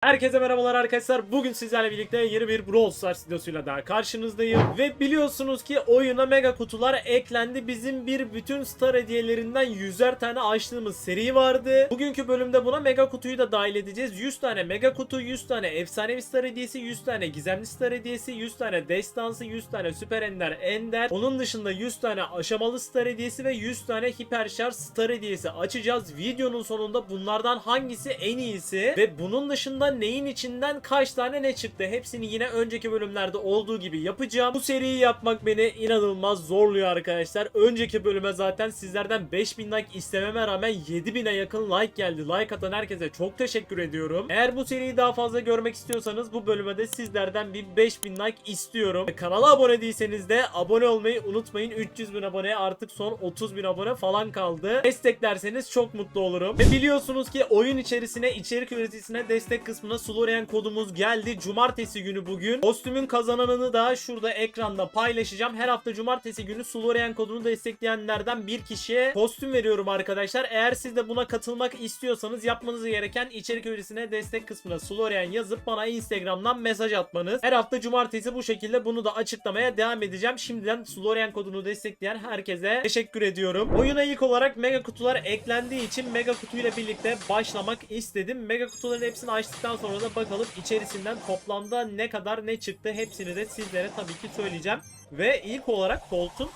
Herkese merhabalar arkadaşlar. Bugün sizlerle birlikte yeni bir Brawl Stars videosuyla daha karşınızdayım. Ve biliyorsunuz ki oyuna mega kutular eklendi. Bizim bir bütün star hediyelerinden 100'er tane açtığımız seri vardı. Bugünkü bölümde buna mega kutuyu da dahil edeceğiz. 100 tane mega kutu, 100 tane efsanevi star hediyesi, 100 tane gizemli star hediyesi, 100 tane destansı, 100 tane süper ender ender. Onun dışında 100 tane aşamalı star hediyesi ve 100 tane hiper şarj star hediyesi açacağız. Videonun sonunda bunlardan hangisi en iyisi ve bunun dışında neyin içinden kaç tane ne çıktı hepsini yine önceki bölümlerde olduğu gibi yapacağım. Bu seriyi yapmak beni inanılmaz zorluyor arkadaşlar. Önceki bölüme zaten sizlerden 5000 like istememe rağmen 7000'e yakın like geldi. Like atan herkese çok teşekkür ediyorum. Eğer bu seriyi daha fazla görmek istiyorsanız bu bölüme de sizlerden bir 5000 like istiyorum. Kanala abone değilseniz de abone olmayı unutmayın. 300 bin aboneye artık son 30 bin abone falan kaldı. Desteklerseniz çok mutlu olurum. Ve biliyorsunuz ki oyun içerisine, içerik üreticisine destek kısmına Slorian kodumuz geldi. Cumartesi günü bugün. Kostümün kazananını da şurada ekranda paylaşacağım. Her hafta cumartesi günü Slorian kodunu destekleyenlerden bir kişiye kostüm veriyorum arkadaşlar. Eğer siz de buna katılmak istiyorsanız yapmanız gereken içerik üreticisine destek kısmına Slorian yazıp bana Instagram'dan mesaj atmanız. Her hafta cumartesi bu şekilde bunu da açıklamaya devam edeceğim. Şimdiden Slorian kodunu destekleyen herkese teşekkür ediyorum. Oyuna ilk olarak mega kutular eklendiği için mega kutuyla birlikte başlamak istedim. Mega kutuların hepsini açtıktan sonra da bakalım içerisinden toplamda ne kadar ne çıktı hepsini de sizlere tabii ki söyleyeceğim. Ve ilk olarak Colt'un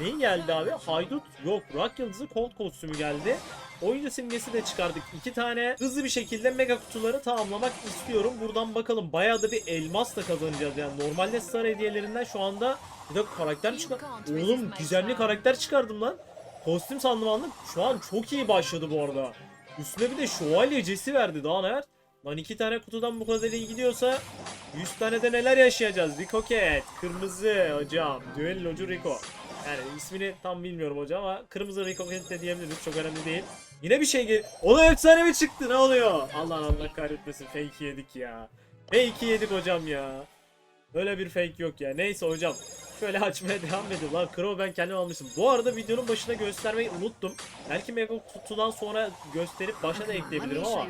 neyi geldi abi? Haydut yok. Rock Yıldızı Colt kostümü geldi. Oyuncu simgesi de çıkardık. iki tane hızlı bir şekilde mega kutuları tamamlamak istiyorum. Buradan bakalım bayağı da bir elmas da kazanacağız. Yani normalde star hediyelerinden şu anda bir de karakter çıkar. Oğlum gizemli karakter çıkardım lan. Kostüm sandım aldım. Şu an çok iyi başladı bu arada. Üstüne bir de şövalyecesi verdi daha neler. Lan iki tane kutudan bu kadar iyi gidiyorsa 100 tane de neler yaşayacağız. Rico Cat, kırmızı hocam, düellocu Rico. Yani ismini tam bilmiyorum hocam ama kırmızı Rico Cat de diyebiliriz çok önemli değil. Yine bir şey gel... O da efsane mi çıktı ne oluyor? Allah Allah kahretmesin fake yedik ya. Fake yedik hocam ya. Böyle bir fake yok ya. Neyse hocam. Şöyle açmaya devam edelim. Lan Crow ben kendim almıştım. Bu arada videonun başına göstermeyi unuttum. Belki Mega Kutu'dan sonra gösterip başa da ekleyebilirim ama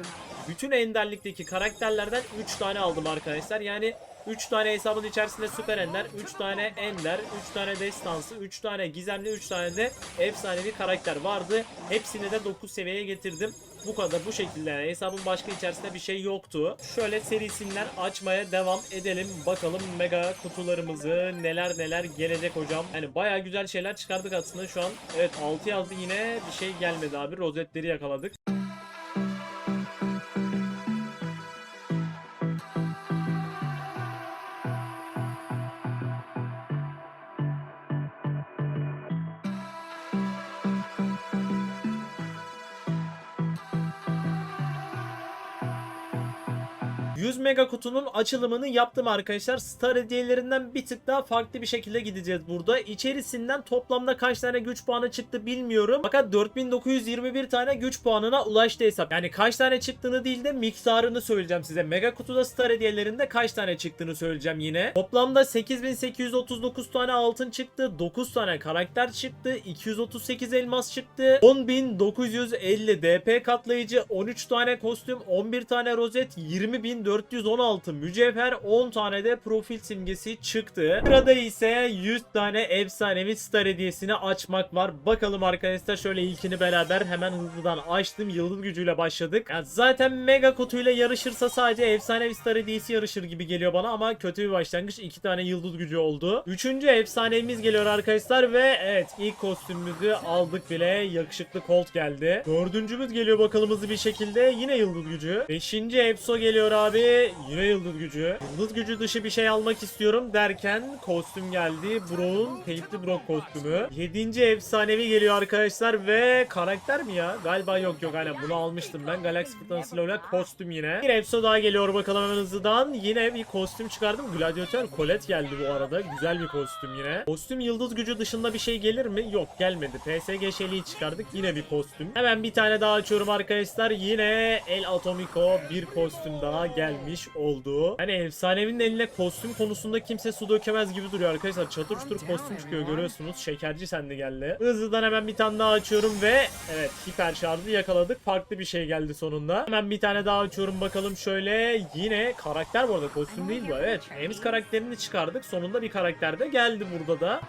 bütün enderlikteki karakterlerden 3 tane aldım arkadaşlar. Yani 3 tane hesabın içerisinde süper ender, 3 tane ender, 3 tane destansı, 3 tane gizemli, 3 tane de efsanevi karakter vardı. Hepsini de 9 seviyeye getirdim. Bu kadar bu şekilde yani hesabın başka içerisinde bir şey yoktu. Şöyle serisinden açmaya devam edelim. Bakalım mega kutularımızı neler neler gelecek hocam. Yani baya güzel şeyler çıkardık aslında şu an. Evet 6 yazdı yine bir şey gelmedi abi. Rozetleri yakaladık. Mega kutunun açılımını yaptım arkadaşlar. Star hediyelerinden bir tık daha farklı bir şekilde gideceğiz burada. İçerisinden toplamda kaç tane güç puanı çıktı bilmiyorum. Fakat 4921 tane güç puanına ulaştı hesap. Yani kaç tane çıktığını değil de miktarını söyleyeceğim size. Mega kutuda star hediyelerinde kaç tane çıktığını söyleyeceğim yine. Toplamda 8839 tane altın çıktı. 9 tane karakter çıktı. 238 elmas çıktı. 10950 DP katlayıcı. 13 tane kostüm. 11 tane rozet. 20416 mücevher. 10 tane de profil simgesi çıktı. Sırada ise 100 tane efsanevi star hediyesini açmak var. Bakalım arkadaşlar şöyle ilkini beraber hemen hızlıdan açtım. Yıldız gücüyle başladık. Yani zaten mega kutuyla yarışırsa sadece efsanevi star hediyesi yarışır gibi geliyor bana ama kötü bir başlangıç. 2 tane yıldız gücü oldu. Üçüncü efsanemiz geliyor arkadaşlar ve evet ilk kostümümüzü aldık bile. Yakışıklı Colt geldi. Dördüncümüz geliyor bakalım hızlı bir şekilde. Yine yıldız gücü. Beşinci Epso geliyor abi. Yine yıldız gücü. Yıldız gücü dışı bir şey almak istiyorum derken kostüm geldi. Brock'un teypli Brock kostümü. Yedinci efsanevi geliyor arkadaşlar ve karakter mi ya? Galiba yok yok aynen bunu almıştım ben. Galaxy Fırtınası ile kostüm yine. Bir Epso daha geliyor bakalım hemen hızlıdan. Yine bir kostüm çıkardım. Gladiator Colette geldi bu arada. Güzel bir kostüm yine. Kostüm yıldız gücü dışında bir şey gelir mi? Yok gelmedi. PSG Shelly'i çıkardık. Yine bir kostüm. Hemen bir tane daha açıyorum arkadaşlar. Yine El Atomico bir kostüm daha geldi. Gelmiş oldu. Hani efsanevinin eline kostüm konusunda kimse su dökemez gibi duruyor arkadaşlar. Çatır çutur kostüm çıkıyor görüyorsunuz. Şekerci sen de geldi. Hızlıdan hemen bir tane daha açıyorum ve evet hiper şarjı yakaladık. Farklı bir şey geldi sonunda. Hemen bir tane daha açıyorum bakalım şöyle. Yine karakter bu arada kostüm değil bu. Evet. James karakterini çıkardık. Sonunda bir karakter de geldi burada da.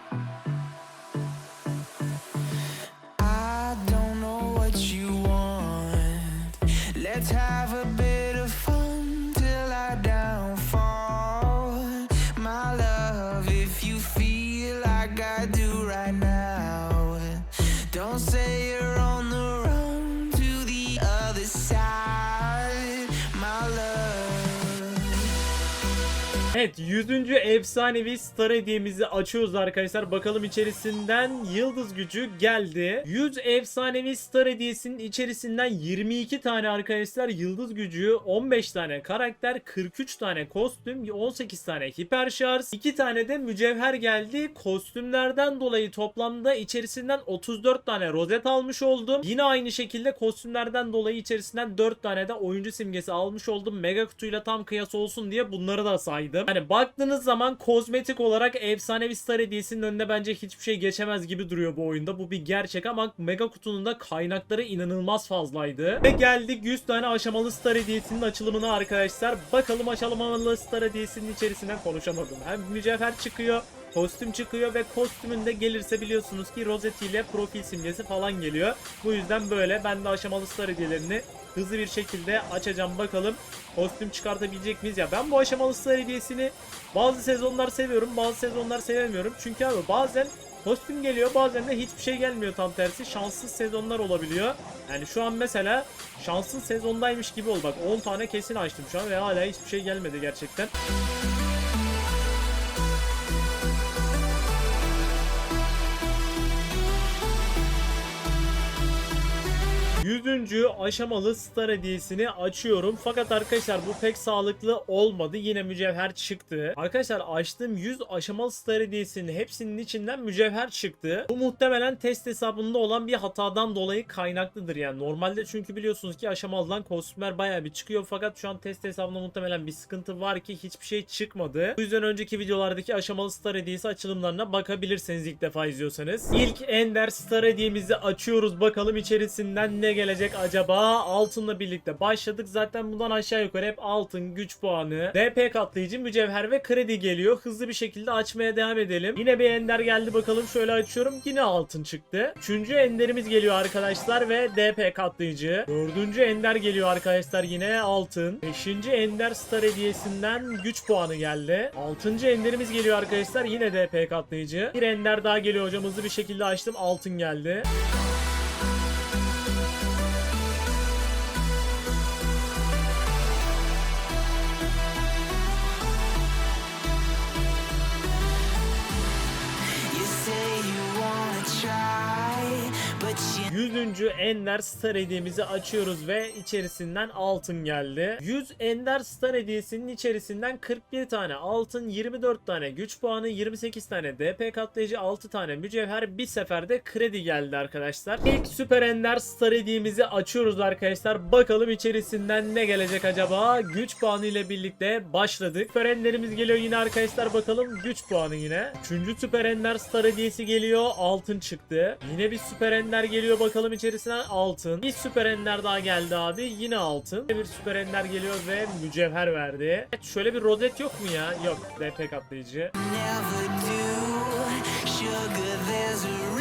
I don't know what you want. Let's have a bit Evet 100. efsanevi star hediyemizi açıyoruz arkadaşlar. Bakalım içerisinden yıldız gücü geldi. 100 efsanevi star hediyesinin içerisinden 22 tane arkadaşlar yıldız gücü, 15 tane karakter, 43 tane kostüm, 18 tane hiper şarj, 2 tane de mücevher geldi. Kostümlerden dolayı toplamda içerisinden 34 tane rozet almış oldum. Yine aynı şekilde kostümlerden dolayı içerisinden 4 tane de oyuncu simgesi almış oldum. Mega kutuyla tam kıyas olsun diye bunları da saydım. Hani baktığınız zaman kozmetik olarak efsanevi star hediyesinin önünde bence hiçbir şey geçemez gibi duruyor bu oyunda. Bu bir gerçek ama mega kutunun da kaynakları inanılmaz fazlaydı. Ve geldik 100 tane aşamalı star hediyesinin açılımına arkadaşlar. Bakalım aşamalı star hediyesinin içerisinden konuşamadım. Hem mücevher çıkıyor Kostüm çıkıyor ve kostümünde gelirse biliyorsunuz ki rozetiyle profil simgesi falan geliyor. Bu yüzden böyle ben de aşamalı star hediyelerini hızlı bir şekilde açacağım bakalım. Kostüm çıkartabilecek miyiz ya? Ben bu aşamalı star hediyesini bazı sezonlar seviyorum bazı sezonlar sevemiyorum. Çünkü abi bazen kostüm geliyor bazen de hiçbir şey gelmiyor tam tersi. Şanssız sezonlar olabiliyor. Yani şu an mesela şanssız sezondaymış gibi ol. Bak 10 tane kesin açtım şu an ve hala hiçbir şey gelmedi gerçekten. 100. aşamalı star hediyesini açıyorum. Fakat arkadaşlar bu pek sağlıklı olmadı. Yine mücevher çıktı. Arkadaşlar açtığım 100 aşamalı star hediyesinin hepsinin içinden mücevher çıktı. Bu muhtemelen test hesabında olan bir hatadan dolayı kaynaklıdır. Yani normalde çünkü biliyorsunuz ki aşamalıdan kostümler bayağı bir çıkıyor. Fakat şu an test hesabında muhtemelen bir sıkıntı var ki hiçbir şey çıkmadı. Bu yüzden önceki videolardaki aşamalı star hediyesi açılımlarına bakabilirsiniz ilk defa izliyorsanız. İlk Ender star hediyemizi açıyoruz. Bakalım içerisinden ne gelecek acaba? Altınla birlikte başladık. Zaten bundan aşağı yukarı hep altın, güç puanı, DP katlayıcı, mücevher ve kredi geliyor. Hızlı bir şekilde açmaya devam edelim. Yine bir ender geldi bakalım. Şöyle açıyorum. Yine altın çıktı. Üçüncü enderimiz geliyor arkadaşlar ve DP katlayıcı. Dördüncü ender geliyor arkadaşlar yine altın. Beşinci ender star hediyesinden güç puanı geldi. Altıncı enderimiz geliyor arkadaşlar yine DP katlayıcı. Bir ender daha geliyor hocam hızlı bir şekilde açtım altın geldi. 3. Ender Star hediyemizi açıyoruz ve içerisinden altın geldi. 100 Ender Star hediyesinin içerisinden 41 tane altın, 24 tane güç puanı, 28 tane DP katlayıcı, 6 tane mücevher bir seferde kredi geldi arkadaşlar. İlk Süper Ender Star hediyemizi açıyoruz arkadaşlar. Bakalım içerisinden ne gelecek acaba? Güç puanı ile birlikte başladık. Süper Ender'imiz geliyor yine arkadaşlar bakalım güç puanı yine. 3. Süper Ender Star hediyesi geliyor. Altın çıktı. Yine bir Süper Ender geliyor bakalım içerisinden altın. Bir Süper Ender daha geldi abi. Yine altın. Bir Süper Ender geliyor ve mücevher verdi. Evet, şöyle bir rozet yok mu ya? Yok. DP katlayıcı. never do. Sugar,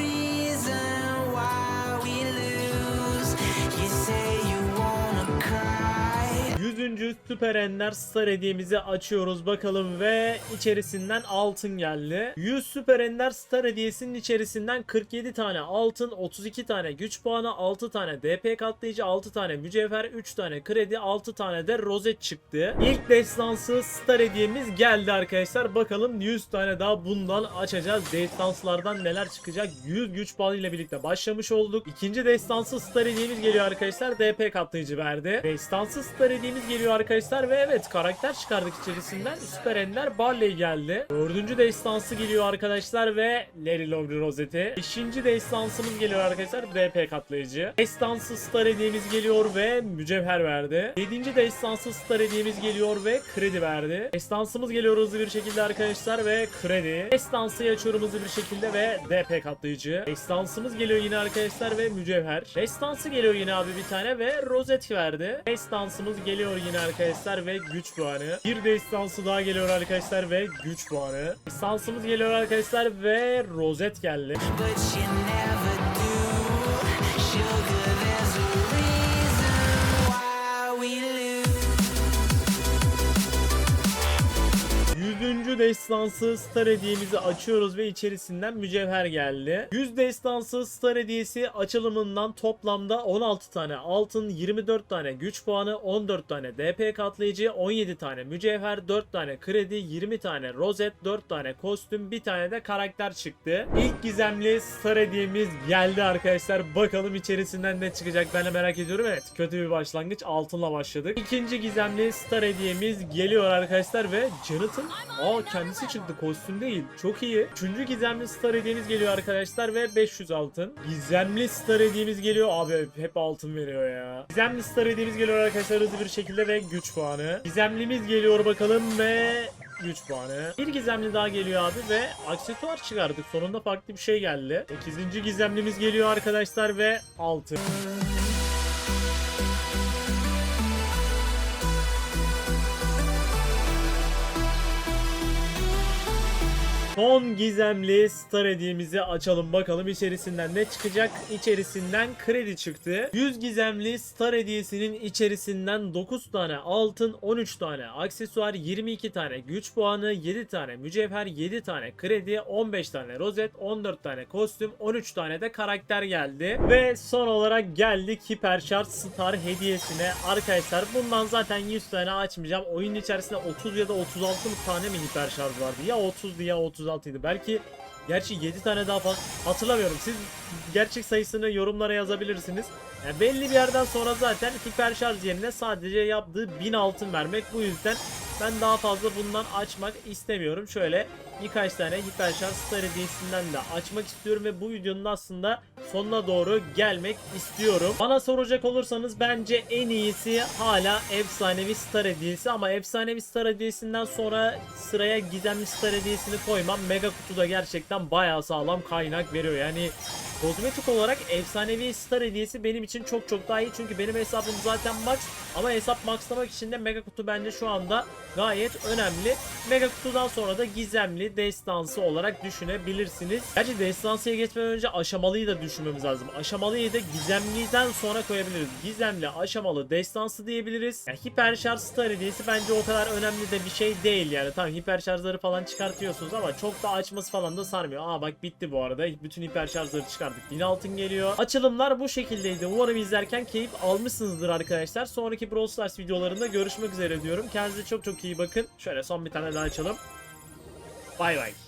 100. Süper Ender Star hediyemizi açıyoruz bakalım ve içerisinden altın geldi. 100 Süper Ender Star hediyesinin içerisinden 47 tane altın, 32 tane güç puanı, 6 tane DP katlayıcı, 6 tane mücevher, 3 tane kredi, 6 tane de rozet çıktı. İlk destansı Star hediyemiz geldi arkadaşlar. Bakalım 100 tane daha bundan açacağız. Destanslardan neler çıkacak? 100 güç puanı ile birlikte başlamış olduk. İkinci destansı Star hediyemiz geliyor arkadaşlar. DP katlayıcı verdi. Destansı Star hediyemiz geliyor arkadaşlar ve evet karakter çıkardık içerisinden. Süper Ender Barley geldi. Dördüncü destansı geliyor arkadaşlar ve Larry Lovely Rosette. Beşinci destansımız geliyor arkadaşlar BP katlayıcı. Destansı Star hediyemiz geliyor ve mücevher verdi. Yedinci destansı Star hediyemiz geliyor ve kredi verdi. Destansımız geliyor hızlı bir şekilde arkadaşlar ve kredi. Destansı açıyorum hızlı bir şekilde ve DP katlayıcı. Destansımız geliyor yine arkadaşlar ve mücevher. Destansı geliyor yine abi bir tane ve rozet verdi. Destansımız geliyor yine arkadaşlar ve güç puanı. Bir destansı daha geliyor arkadaşlar ve güç puanı. Destansımız geliyor arkadaşlar ve rozet geldi. but you never destansı star hediyemizi açıyoruz ve içerisinden mücevher geldi. 100 destansı star hediyesi açılımından toplamda 16 tane altın, 24 tane güç puanı, 14 tane DP katlayıcı, 17 tane mücevher, 4 tane kredi, 20 tane rozet, 4 tane kostüm, bir tane de karakter çıktı. İlk gizemli star hediyemiz geldi arkadaşlar. Bakalım içerisinden ne çıkacak ben de merak ediyorum. Evet kötü bir başlangıç altınla başladık. İkinci gizemli star hediyemiz geliyor arkadaşlar ve Jonathan Aa kendisi çıktı kostüm değil. Çok iyi. Üçüncü gizemli star hediyemiz geliyor arkadaşlar ve 500 altın. Gizemli star hediyemiz geliyor. Abi hep altın veriyor ya. Gizemli star hediyemiz geliyor arkadaşlar hızlı bir şekilde ve güç puanı. Gizemlimiz geliyor bakalım ve güç puanı. Bir gizemli daha geliyor abi ve aksesuar çıkardık. Sonunda farklı bir şey geldi. 8. gizemlimiz geliyor arkadaşlar ve altın. Son gizemli star hediyemizi açalım bakalım içerisinden ne çıkacak. İçerisinden kredi çıktı. 100 gizemli star hediyesinin içerisinden 9 tane altın, 13 tane aksesuar, 22 tane güç puanı, 7 tane mücevher, 7 tane kredi, 15 tane rozet, 14 tane kostüm, 13 tane de karakter geldi. Ve son olarak geldik hiperşarj star hediyesine. Arkadaşlar bundan zaten 100 tane açmayacağım. Oyunun içerisinde 30 ya da 36 tane mi hiperşarj vardı? Ya 30'du ya 36 idi. Belki Gerçi 7 tane daha fazla hatırlamıyorum. Siz gerçek sayısını yorumlara yazabilirsiniz. Yani belli bir yerden sonra zaten hiper şarj yerine sadece yaptığı 1000 altın vermek. Bu yüzden ben daha fazla bundan açmak istemiyorum. Şöyle birkaç tane hiper şarj star hediyesinden de açmak istiyorum ve bu videonun aslında sonuna doğru gelmek istiyorum. Bana soracak olursanız bence en iyisi hala efsanevi star hediyesi ama efsanevi star hediyesinden sonra sıraya gizemli star hediyesini koymam. Mega kutuda gerçekten bayağı sağlam kaynak veriyor. Yani kozmetik olarak efsanevi star hediyesi benim için çok çok daha iyi. Çünkü benim hesabım zaten max ama hesap maxlamak için de mega kutu bence şu anda gayet önemli. Mega kutudan sonra da gizemli destansı olarak düşünebilirsiniz. Gerçi destansıya geçmeden önce aşamalıyı da düşünmemiz lazım. Aşamalıyı da gizemliden sonra koyabiliriz. Gizemli, aşamalı, destansı diyebiliriz. Yani hiper şarj star hediyesi bence o kadar önemli de bir şey değil yani. Tamam hiper şarjları falan çıkartıyorsunuz ama çok da açması falan da sarmıyor. Aa bak bitti bu arada. Bütün hiper şarjları çıkardık. 1000 altın geliyor. Açılımlar bu şekildeydi. Umarım izlerken keyif almışsınızdır arkadaşlar. Sonraki Brawl Stars videolarında görüşmek üzere diyorum. Kendinize çok çok iyi bakın. Şöyle son bir tane daha açalım. Bye bye.